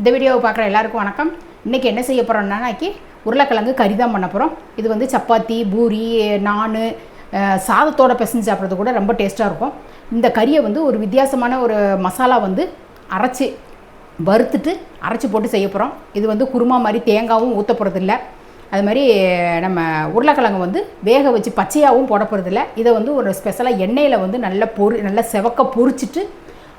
இந்த வீடியோவை பார்க்குற எல்லாருக்கும் வணக்கம். இன்றைக்கி என்ன செய்ய போகிறோம்னாக்கி உருளைக்கிழங்கு கறி தான் பண்ண போகிறோம் இது வந்து சப்பாத்தி பூரி நான் சாதத்தோட பிசைஞ்சு சாப்பிட்றது கூட ரொம்ப டேஸ்ட்டாக இருக்கும். இந்த கறியை வந்து ஒரு வித்தியாசமான ஒரு மசாலா வந்து அரைச்சி வறுத்துட்டு அரைச்சி போட்டு செய்ய போகிறோம் இது வந்து குருமா மாதிரி தேங்காவும் ஊற்ற போகிறது இல்லை அது மாதிரி நம்ம உருளைக்கிழங்கு வந்து வேக வச்சு பச்சையாகவும் போட போகிறதில்ல இதை வந்து ஒரு ஸ்பெஷலாக எண்ணெயில் வந்து நல்லா பொரி நல்லா செவக்க பொரிச்சிட்டு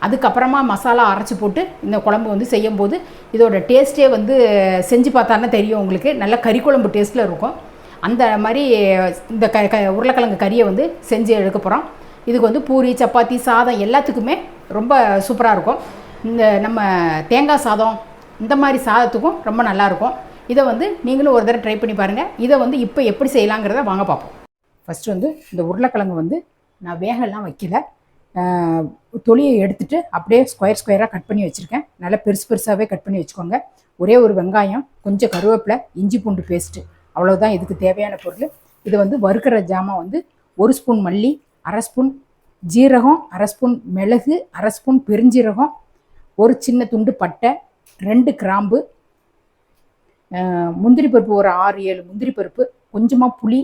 அதுக்கப்புறமா மசாலா அரைச்சி போட்டு இந்த குழம்பு வந்து செய்யும்போது இதோட டேஸ்ட்டே வந்து செஞ்சு பார்த்தானே தெரியும் உங்களுக்கு. நல்ல கறி குழம்பு டேஸ்ட்டில் இருக்கும். அந்த மாதிரி இந்த க க உருளைக்கிழங்கு கறியை வந்து செஞ்சு எடுக்க போகிறோம் இதுக்கு வந்து பூரி சப்பாத்தி சாதம் எல்லாத்துக்குமே ரொம்ப சூப்பராக இருக்கும். இந்த நம்ம தேங்காய் சாதம் இந்த மாதிரி சாதத்துக்கும் ரொம்ப நல்லாயிருக்கும் இதை வந்து நீங்களும் ஒரு தடவை ட்ரை பண்ணி பாருங்கள் இதை வந்து இப்போ எப்படி செய்யலாங்கிறத வாங்க பார்ப்போம். ஃபஸ்ட்டு வந்து இந்த உருளைக்கிழங்கு வந்து நான் வேகலாம் வைக்கல. தொலியை எடுத்துட்டு அப்படியே ஸ்கொயர் ஸ்கொயராக கட் பண்ணி வச்சுருக்கேன். நல்லா பெருசு பெருசாகவே கட் பண்ணி வச்சுக்கோங்க. ஒரே ஒரு வெங்காயம் கொஞ்சம் கருவேப்பிலை இஞ்சி பூண்டு பேஸ்ட்டு அவ்வளோதான் இதுக்கு தேவையான பொருள். இது வந்து வறுக்கிற ஜாமான் வந்து ஒரு ஸ்பூன் மல்லி அரை ஸ்பூன் ஜீரகம் அரை ஸ்பூன் மிளகு அரை ஸ்பூன் பெருஞ்சீரகம் ஒரு சின்ன துண்டு பட்டை ரெண்டு கிராம்பு முந்திரி பருப்பு ஒரு ஆறு ஏழு முந்திரி பருப்பு கொஞ்சமாக புளி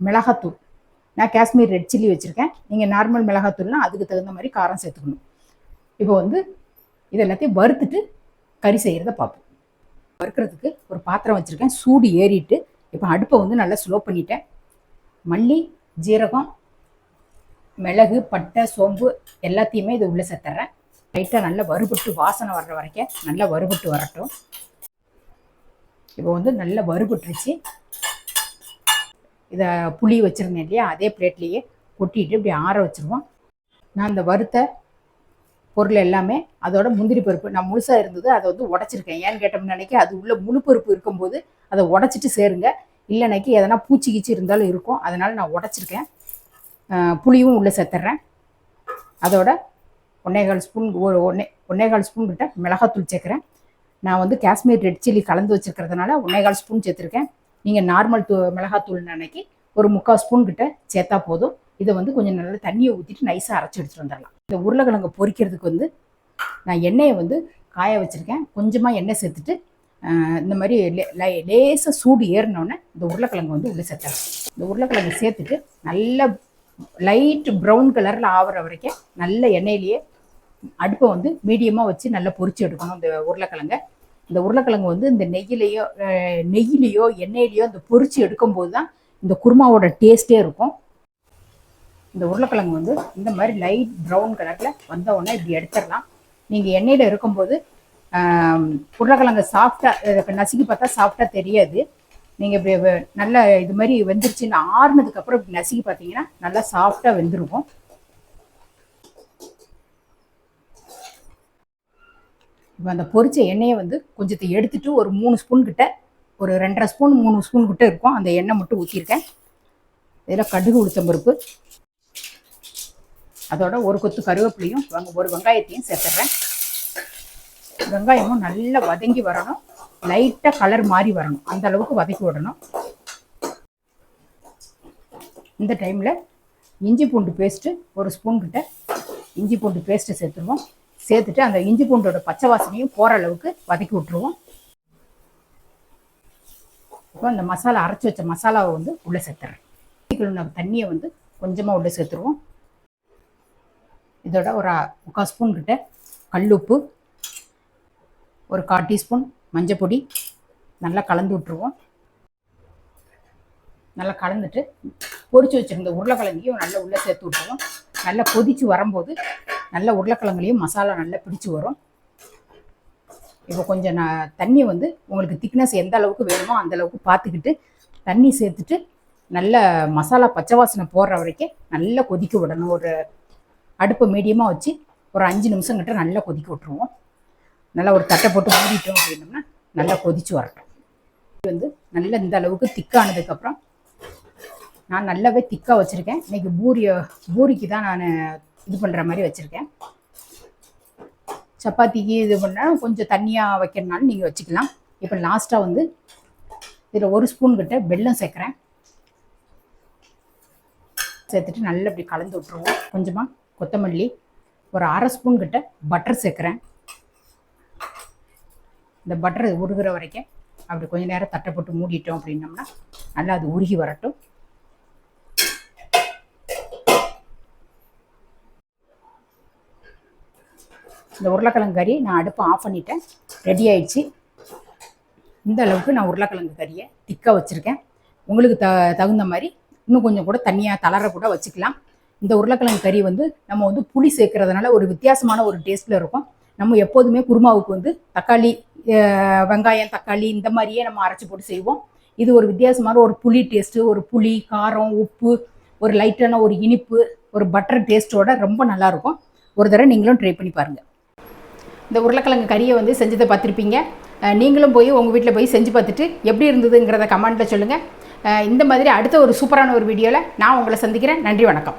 மிளகாத்தூள். நான் காஷ்மீர் ரெட் சில்லி வச்சுருக்கேன். நீங்கள் நார்மல் மிளகாத்தூள்னா அதுக்கு தகுந்த மாதிரி காரம் சேர்த்துக்கணும். இப்போ வந்து இது எல்லாத்தையும் வறுத்துட்டு கறி செய்கிறத பார்ப்போம். வறுக்கிறதுக்கு ஒரு பாத்திரம் வச்சுருக்கேன். சூடு ஏறிட்டு இப்போ அடுப்பை வந்து நல்லா ஸ்லோ பண்ணிட்டேன். மல்லி ஜீரகம் மிளகு பட்டை சோம்பு எல்லாத்தையுமே இது உள்ளே சேர்த்துறேன். லைட்டாக நல்லா வறுபட்டு வாசனை வர்ற வரைக்கும் நல்லா வறுபட்டு வரட்டும். இப்போ வந்து நல்லா வறுபட்டுருச்சு. இதை புளி வச்சுருந்தேன் இல்லையா? அதே பிளேட்லேயே கொட்டிட்டு இப்படி ஆற வச்சுருவோம். நான் இந்த வறுத்த பொருள் எல்லாமே அதோட முந்திரி பருப்பு நான் முழுசாக இருந்தது அதை வந்து உடச்சிருக்கேன். ஏன்னு கேட்டோம்னு நினைக்க அது உள்ள முழு பருப்பு இருக்கும்போது அதை உடச்சிட்டு சேருங்க. இல்லைனாக்கி எதனா பூச்சி கீச்சி இருந்தாலும் இருக்கும். அதனால் நான் உடச்சிருக்கேன். புளியும் உள்ளே சேர்த்துட்றேன் அதோட ஒன்னேகால் ஸ்பூன் ஒரு ஒன்னே ஒன்னேகால் ஸ்பூன் கிட்ட மிளகாத்தூள் சேர்க்குறேன். நான் வந்து காஷ்மீர் ரெட் சில்லி கலந்து வச்சுருக்கிறதுனால ஒன்னேகால் ஸ்பூன் சேர்த்துருக்கேன். நீங்கள் நார்மல் தூ மிளகாத்தூள் அன்னைக்கு ஒரு முக்கால் ஸ்பூன் கிட்ட சேர்த்தா போதும். இதை வந்து கொஞ்சம் நல்லா தண்ணியை ஊற்றிட்டு நைஸாக அரைச்சி எடுத்துகிட்டு வந்துடலாம். இந்த உருளைக்கிழங்கு பொரிக்கிறதுக்கு வந்து நான் எண்ணெயை வந்து காய வச்சுருக்கேன். கொஞ்சமாக எண்ணெய் சேர்த்துட்டு இந்த மாதிரி லே- லை- லேசாக சூடு ஏறினோடனே இந்த உருளைக்கிழங்கு வந்து உள்ளே சேர்த்துறேன் இந்த உருளைக்கிழங்கு சேர்த்துட்டு நல்ல லைட் ப்ரௌன் கலரில் ஆகிற வரைக்கும் நல்ல எண்ணெயிலேயே அடுப்பை வந்து மீடியமாக வச்சு நல்லா பொரிச்சு எடுக்கணும் இந்த உருளைக்கிழங்கை. இந்த உருளைக்கிழங்கு வந்து இந்த நெய்யிலையோ நெய்யிலையோ எண்ணெயிலையோ இந்த பொறிச்சு எடுக்கும்போது தான் இந்த குருமாவோட டேஸ்ட்டே இருக்கும். இந்த உருளைக்கிழங்கு வந்து இந்த மாதிரி லைட் ப்ரௌன் கலரில் வந்த உடனே இப்படி எடுத்துடலாம். நீங்கள் எண்ணெயில் இருக்கும்போது உருளைக்கிழங்கு சாஃப்டாக நசுக்கி பார்த்தா சாஃப்டாக தெரியாது. நீங்கள் இப்படி நல்ல இது மாதிரி வெந்துருச்சுன்னு ஆறுனதுக்கப்புறம் இப்படி நசுக்கி பார்த்தீங்கன்னா நல்லா சாஃப்டாக வெந்துருக்கும். இப்போ அந்த பொரிச்ச எண்ணெயை வந்து கொஞ்சத்தை எடுத்துட்டு ஒரு மூணு ஸ்பூன் கிட்ட ஒரு ரெண்டரை ஸ்பூன் மூணு ஸ்பூன் கிட்ட இருக்கும். அந்த எண்ணெய் மட்டும் ஊற்றிருக்கேன் இதில் கடுகு உளுத்தம்பருப்பு. அதோட ஒரு கொத்து கருவேப்பிலையும் ஒரு வெங்காயத்தையும் சேர்த்துட்றேன் வெங்காயமும் நல்லா வதங்கி வரணும். லைட்டாக கலர் மாறி வரணும். அந்த அளவுக்கு வதக்கி விடணும். இந்த டைமில் இஞ்சி பூண்டு பேஸ்ட்டு ஒரு ஸ்பூன் கிட்ட இஞ்சி பூண்டு பேஸ்ட்டு சேர்த்துருவோம். சேர்த்துட்டு அந்த இஞ்சி பூண்டோட பச்சை வாசனையும் போகிற அளவுக்கு வதக்கி விட்டுருவோம். இப்போ அந்த மசாலா அரைச்சி வச்ச மசாலாவை வந்து உள்ளே சேர்த்துறேன். கழுவின தண்ணியை வந்து கொஞ்சமாக உள்ளே சேர்த்துருவோம். இதோட ஒரு முக்கால் ஸ்பூன் கிட்ட கல்லுப்பு ஒரு கால் டீஸ்பூன் மஞ்சப்பொடி நல்லா கலந்து விட்டுருவோம். நல்லா கலந்துட்டு பொறிச்சு வச்சிருந்த உருளைக்கிழங்கையும் நல்லா உள்ளே சேர்த்து விட்டுருவோம். நல்லா கொதிச்சு வரும்போது நல்ல உருளைக்கிழங்குலையும் மசாலா நல்லா பிடிச்சு வரும். இப்போ கொஞ்சம் நான் தண்ணி வந்து உங்களுக்கு திக்னஸ் எந்த அளவுக்கு வேணுமோ அந்த அளவுக்கு பார்த்துக்கிட்டு தண்ணி சேர்த்துட்டு நல்ல மசாலா பச்சை வாசனை போடுற வரைக்கும் நல்லா கொதிக்க விடணும். ஒரு அடுப்பை மீடியமாக வச்சு ஒரு அஞ்சு நிமிஷம் கிட்ட நல்லா கொதிக்க விட்டுருவோம். நல்லா ஒரு தட்டை போட்டு மூடிட்டோம் அப்படின்னோம்னா நல்லா கொதிச்சு வரட்டும். இது வந்து நல்லா இந்த அளவுக்கு திக்கானதுக்கப்புறம் நான் நல்லாவே திக்காக வச்சுருக்கேன். இன்றைக்கி பூரிய பூரிக்கு தான் நான் இது பண்ணுற மாதிரி வச்சுருக்கேன். சப்பாத்திக்கு இது பண்ணால் கொஞ்சம் தண்ணியாக வைக்கிறனாலும் நீங்கள் வச்சுக்கலாம். இப்போ லாஸ்ட்டாக வந்து இதில் ஒரு ஸ்பூன் கிட்ட வெல்லம் சேர்க்குறேன். சேர்த்துட்டு நல்லா இப்படி கலந்து விட்ருவோம் கொஞ்சமாக கொத்தமல்லி ஒரு அரை ஸ்பூன் கிட்ட பட்டர் சேர்க்குறேன். இந்த பட்டர் உருகிற வரைக்கும் அப்படி கொஞ்ச நேரம் தட்டை போட்டு மூடிட்டோம் அப்படின்னோம்னா நல்லா அது உருகி வரட்டும். இந்த உருளைக்கிழங்கு கறி நான் அடுப்பை ஆஃப் பண்ணிட்டேன். ரெடி ஆயிடுச்சு. இந்த அளவுக்கு நான் உருளைக்கிழங்கு கறியை திக்காக வச்சுருக்கேன். உங்களுக்கு த தகுந்த மாதிரி இன்னும் கொஞ்சம் கூட தண்ணியாக தளர கூட வச்சுக்கலாம். இந்த உருளைக்கிழங்கு கறி வந்து நம்ம வந்து புளி சேர்க்கறதுனால ஒரு வித்தியாசமான ஒரு டேஸ்ட்டில் இருக்கும். நம்ம எப்போதுமே குருமாவுக்கு வந்து தக்காளி வெங்காயம் தக்காளி இந்த மாதிரியே நம்ம அரைச்சி போட்டு செய்வோம். இது ஒரு வித்தியாசமான ஒரு புளி டேஸ்ட்டு ஒரு புளி காரம் உப்பு ஒரு லைட்டான ஒரு இனிப்பு ஒரு பட்டர் டேஸ்ட்டோட ரொம்ப நல்லாயிருக்கும் ஒரு தடவை நீங்களும் ட்ரை பண்ணி பாருங்கள் இந்த உருளைக்கிழங்கு கறியை வந்து செஞ்சதை பார்த்துருப்பீங்க. நீங்களும் போய் உங்கள் வீட்டில் போய் செஞ்சு பார்த்துட்டு எப்படி இருந்ததுங்கிறத கமெண்ட்டில் சொல்லுங்கள் இந்த மாதிரி அடுத்த ஒரு சூப்பரான ஒரு வீடியோவில் நான் உங்களை சந்திக்கிறேன். நன்றி வணக்கம்.